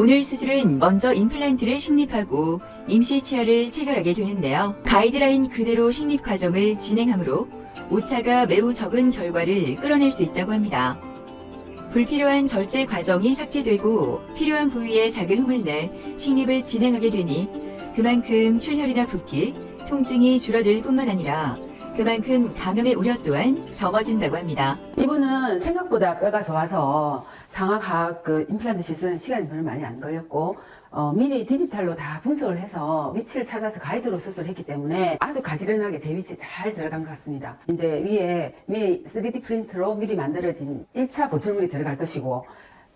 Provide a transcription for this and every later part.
오늘 수술은 먼저 임플란트를 식립하고 임시 치아를 체결하게 되는데요. 가이드라인 그대로 식립 과정을 진행하므로 오차가 매우 적은 결과를 끌어낼 수 있다고 합니다. 불필요한 절제 과정이 삭제되고 필요한 부위에 자극을 내 식립을 진행하게 되니 그만큼 출혈이나 붓기, 통증이 줄어들 뿐만 아니라 그만큼 감염의 우려 또한 적어진다고 합니다. 이분은 생각보다 뼈가 좋아서 상하각 그 임플란트 시술은 시간이 별로 많이 안 걸렸고 어, 미리 디지털로 다 분석을 해서 위치를 찾아서 가이드로 수술했기 때문에 아주 가지런하게 제 위치에 잘 들어간 것 같습니다. 이제 위에 미리 3D 프린트로 미리 만들어진 1차 보철물이 들어갈 것이고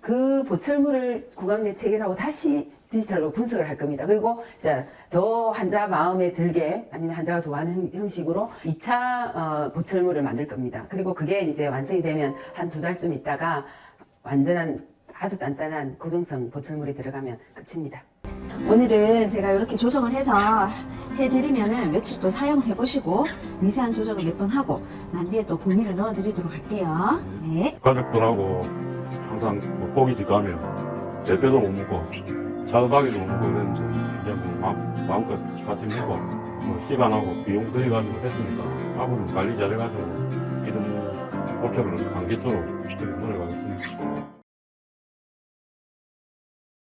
그 보철물을 구강내 체결하고 다시 디지털로 분석을 할 겁니다. 그리고 이제 더 환자 마음에 들게 아니면 환자가 좋아하는 형- 형식으로 2차 어, 보철물을 만들 겁니다. 그리고 그게 이제 완성이 되면 한 두 달쯤 있다가 완전한 아주 단단한 고정성 보철물이 들어가면 끝입니다. 오늘은 제가 이렇게 조정을 해서 해드리면은 며칠 또 사용을 해보시고 미세한 조정을 몇 번 하고 난 뒤에 또 본인을 넣어드리도록 할게요. 네. 가족들하고 항상 뭐 고깃집 가면 대표도 못 먹고 차도박이도 못 먹고 그랬는데 이제 뭐 마음, 마음껏 같이 먹고 뭐 시간하고 비용 들여가지고 했으니까 앞으로 관리 잘해가지고 이런 고초를 안 겪도록 그렇게 노력하겠습니다.